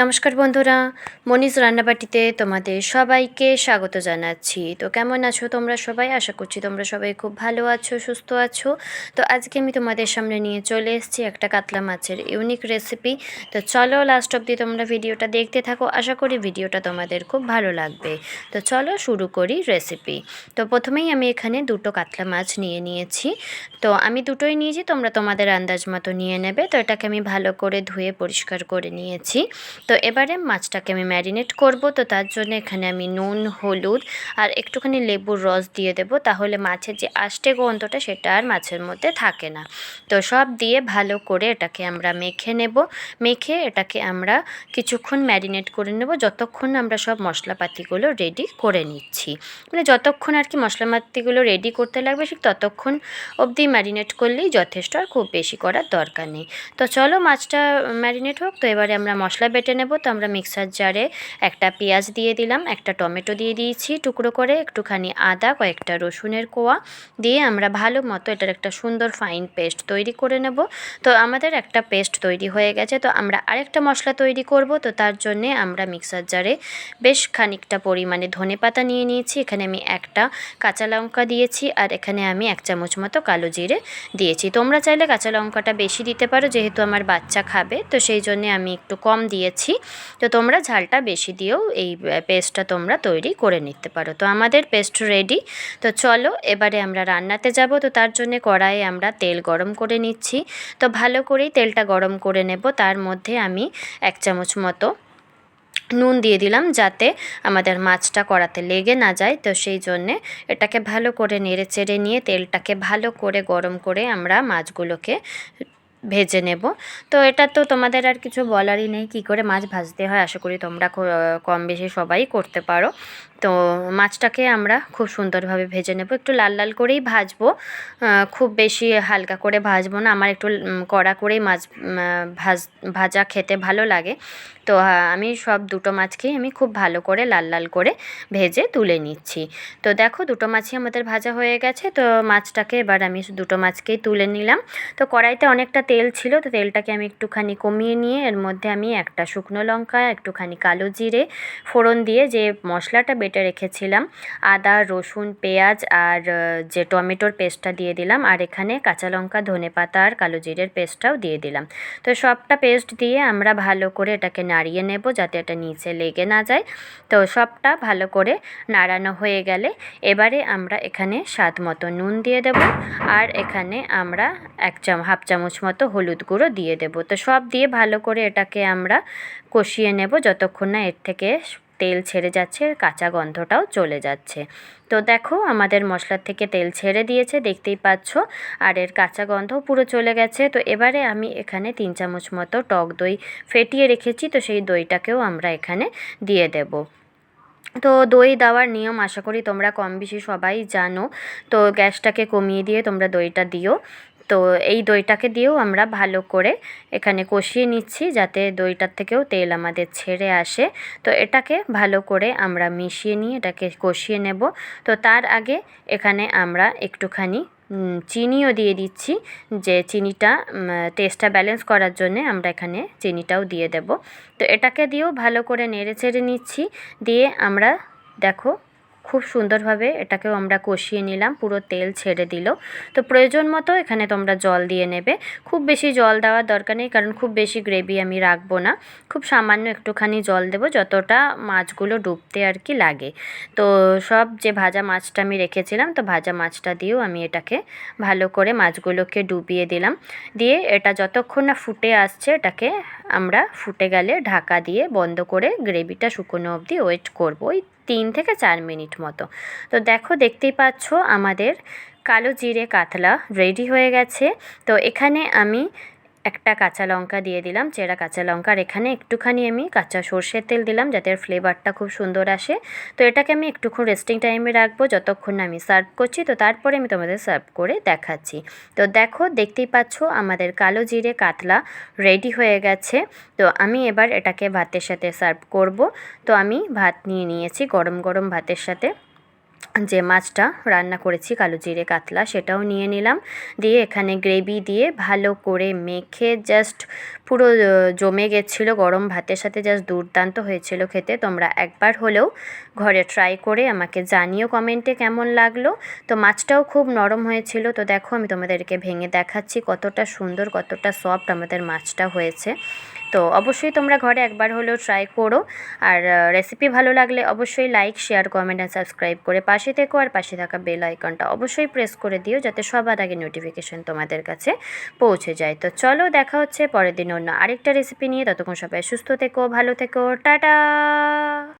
নমস্কার বন্ধুরা, মনীষ রান্নাবাটিতে তোমাদের সবাইকে স্বাগত জানাচ্ছি। তো কেমন আছো তোমরা সবাই? আশা করছি তোমরা সবাই খুব ভালো আছো, সুস্থ আছো। তো আজকে আমি তোমাদের সামনে নিয়ে চলে এসেছি একটা কাতলা মাছের ইউনিক রেসিপি তো চলো লাস্ট অবধি তোমরা ভিডিওটা দেখতে থাকো। আশা করি ভিডিওটা তোমাদের খুব ভালো লাগবে। তো চলো শুরু করি রেসিপি তো প্রথমেই আমি এখানে দুটো কাতলা মাছ নিয়ে নিয়েছি। তো আমি দুটোই নিয়েছি, তোমরা তোমাদের আন্দাজ মতো নিয়ে নেবে। তো এটাকে আমি ভালো করে ধুয়ে পরিষ্কার করে নিয়েছি। তো এবারে মাছটাকে আমি ম্যারিনেট করব। তো তার জন্য এখানে আমি নুন, হলুদ আর একটুখানি লেবুর রস দিয়ে দেব। তাহলে মাছের যে আষ্টে গন্ধটা সেটা আর মাছের মধ্যে থাকে না। তো সব দিয়ে ভালো করে এটাকে আমরা মেখে নেব। মেখে এটাকে আমরা কিছুক্ষণ ম্যারিনেট করে নেব। যতক্ষণ আমরা সব মশলাপাতিগুলো রেডি করে নিচ্ছি। মানে যতক্ষণ আর কি মশলাপাতিগুলো রেডি করতে লাগবে ঠিক ততক্ষণ অবধি ম্যারিনেট করলেই যথেষ্ট আর খুব বেশি করার দরকার নেই। তো চলো মাছটা ম্যারিনেট হোক। তো এবারে আমরা মশলা বেটে কেটে নেব। তো আমরা মিক্সার জারে একটা পেঁয়াজ দিয়ে দিলাম, একটা টমেটো দিয়ে দিয়েছি টুকরো করে, একটুখানি আদা, কয়েকটা রসুনের কোয়া দিয়ে আমরা ভালো মতো এটার একটা সুন্দর ফাইন পেস্ট তৈরি করে নেব। তো আমাদের একটা পেস্ট তৈরি হয়ে গেছে, তো আমরা আরেকটা মশলা তৈরি করব। তো তার জন্যে আমরা মিক্সার জারে বেশ খানিকটা পরিমাণে ধনে পাতা নিয়ে নিয়েছি, এখানে আমি একটা কাঁচা লঙ্কা দিয়েছি আর এখানে আমি এক চামচ মতো কালো জিরে দিয়েছি। তোমরা চাইলে কাঁচা লঙ্কাটা বেশি দিতে পারো, যেহেতু আমার বাচ্চা খাবে, তো সেই জন্যে আমি একটু কম দিয়েছি। দিচ্ছি তো তোমরা ঝালটা বেশি দিয়েও এই পেস্টটা তোমরা তৈরি করে নিতে পারো। তো আমাদের পেস্ট রেডি তো চলো, এবারে আমরা রান্নাতে যাব। তো তার জন্য কড়াইয়ে আমরা তেল গরম করে নিচ্ছি। তো ভালো করেই তেলটা গরম করে নেব। তার মধ্যে আমি এক চামচ মতো নুন দিয়ে দিলাম যাতে আমাদের মাছটা কড়াতে লেগে না যায়। তো সেই জন্যে এটাকে ভালো করে নেড়ে চেড়ে নিয়ে তেলটাকে ভালো করে গরম করে আমরা মাছগুলোকে ভেজে নেব। তো এটা তো তোমাদের আর কিছু বলারই নেই, কি করে মাছ ভাজতে হয় আশা করি তোমরা কম বেশি সবাই করতে পারো। তো মাছটাকে আমরা খুব সুন্দরভাবে ভেজে নেব। একটু লাল লাল করেই ভাজবো। খুব বেশি হালকা করে ভাজবো না। আমার একটু কড়া করেই মাছ ভাজ, ভাজা খেতে ভালো লাগে। তো আমি সব দুটো মাছকেই আমি খুব ভালো করে লাল লাল করে ভেজে তুলে নিচ্ছি। তো দেখো, দুটো মাছই আমাদের ভাজা হয়ে গেছে। তো মাছটাকে এবার আমি দুটো মাছকেই তুলে নিলাম। তো কড়াইতে অনেকটা তেল ছিল। তো তেলটাকে আমি একটুখানি কমিয়ে নিয়ে এর মধ্যে আমি একটা শুকনো লঙ্কা, একটুখানি কালো জিরে, ফোড়ন দিয়ে যে মশলাটা রেখেছিলাম। আদা, রসুন, পেঁয়াজ আর যে টমেটোর পেস্টটা দিয়ে দিলাম আর এখানে কাঁচা লঙ্কা, ধনে পাতা আর কালো জিরের পেস্টটাও দিয়ে দিলাম। তো সবটা পেস্ট দিয়ে আমরা ভালো করে এটাকে নাড়িয়ে নেব যাতে এটা নিচে লেগে না যায়। তো সবটা ভালো করে নাড়ানো হয়ে গেলে এবারে আমরা এখানে স্বাদ মতো নুন দিয়ে দেব আর এখানে আমরা এক চাম হাফ চামচ মতো হলুদ গুঁড়ো দিয়ে দেব। তো সব দিয়ে ভালো করে এটাকে আমরা কষিয়ে নেব যতক্ষণ না এর থেকে তেল ছেড়ে যাচ্ছে কাঁচা গন্ধটাও চলে যাচ্ছে। তো দেখো, আমাদের মশলার থেকে তেল ছেড়ে দিয়েছে, দেখতেই পাচ্ছ। আর এর কাঁচা গন্ধও পুরো চলে গেছে। তো এবারে আমি এখানে তিন চামচ মতো টক দই ফেটিয়ে রেখেছি। তো সেই দইটাকেও আমরা এখানে দিয়ে দেব। তো দই দেওয়ার নিয়ম আশা করি তোমরা কম বেশি সবাই জানো। তো গ্যাসটাকে কমিয়ে দিয়ে তোমরা দইটা দিও। তো এই দইটাকে দিয়েও আমরা ভালো করে এখানে কষিয়ে নিচ্ছি যাতে দইটার থেকেও তেল আমাদের ছেড়ে আসে। তো এটাকে ভালো করে আমরা মিশিয়ে নিয়ে এটাকে কষিয়ে নেব। তো তার আগে এখানে আমরা একটুখানি চিনিও দিয়ে দিচ্ছি যে চিনিটা টেস্টটা ব্যালেন্স করার জন্যে আমরা এখানে চিনিটাও দিয়ে দেব। তো এটাকে দিয়েও ভালো করে নেড়ে চেড়ে নিচ্ছি। দিয়ে আমরা, দেখো খুব সুন্দরভাবে এটাকেও আমরা কষিয়ে নিলাম, পুরো তেল ছেড়ে দিল। তো প্রয়োজন মতো এখানে তোমরা জল দিয়ে নেবে। খুব বেশি জল দেওয়ার দরকার নেই, কারণ খুব বেশি গ্রেভি আমি রাখব না। খুব সামান্য একটুখানি জল দেবো, যতটা মাছগুলো ডুবতে আর কি লাগে। তো সব যে ভাজা মাছটা আমি রেখেছিলাম, তো ভাজা মাছটা দিয়েও আমি এটাকে ভালো করে মাছগুলোকে ডুবিয়ে দিলাম। দিয়ে এটা যতক্ষণ না ফুটে আসছে, এটাকে আমরা ফুটে গেলে ঢাকা দিয়ে বন্ধ করে গ্রেভিটা শুকনো অবধি ওয়েট করব। ওই তিন থেকে চার মিনিট মতো। তো দেখো, দেখতেই পাচ্ছ আমাদের কালো জিরে কাতলা রেডি হয়ে গেছে। তো এখানে আমি একটা কাঁচা লঙ্কা দিয়ে দিলাম, চেরা কাঁচা লঙ্কার এখানে একটুখানি আমি কাঁচা সর্ষের তেল দিলাম যাতে ফ্লেভারটা খুব সুন্দর আসে। তো এটাকে আমি একটুক্ষণ রেস্টিং টাইমে রাখব, যতক্ষণ আমি সার্ভ করছি। তো তারপরে আমি তোমাদের সার্ভ করে দেখাচ্ছি। তো দেখো, দেখতেই পাচ্ছ আমাদের কালো জিরে কাতলা রেডি হয়ে গেছে। তো আমি এবার এটাকে ভাতের সাথে সার্ভ করব। তো আমি ভাত নিয়ে নিয়েছি গরম গরম ভাতের সাথে। যে মাছটা রান্না করেছি, কালো জিরে কাতলা, সেটাও নিয়ে নিলাম। দিয়ে এখানে গ্রেভি দিয়ে ভালো করে মেখে জাস্ট পুরো জমে গেছিল গরম ভাতের সাথে জাস্ট দুর্দান্ত হয়েছিল খেতে। তোমরা একবার হলেও ঘরে ট্রাই করে আমাকে জানিও কমেন্টে কেমন লাগল। তো মাছটাও খুব নরম হয়েছিল। তো দেখো আমি তোমাদেরকে ভেঙে দেখাচ্ছি কতটা সুন্দর, কতটা সফট আমাদের মাছটা হয়েছে। তো অবশ্যই তোমরা ঘরে একবার হলেও ট্রাই করো। আর রেসিপি ভালো লাগলে অবশ্যই লাইক শেয়ার কমেন্ট আর সাবস্ক্রাইব করে পাশে থেকো আর পাশে থাকা বেল আইকনটা অবশ্যই প্রেস করে দিও যাতে সবার আগে নোটিফিকেশন তোমাদের কাছে পৌঁছে যায়। তো চলো দেখা হচ্ছে পরের দিন অন্য আরেকটা রেসিপি নিয়ে। ততক্ষণ সবাই সুস্থ থেকো, ভালো থেকো, টাটা!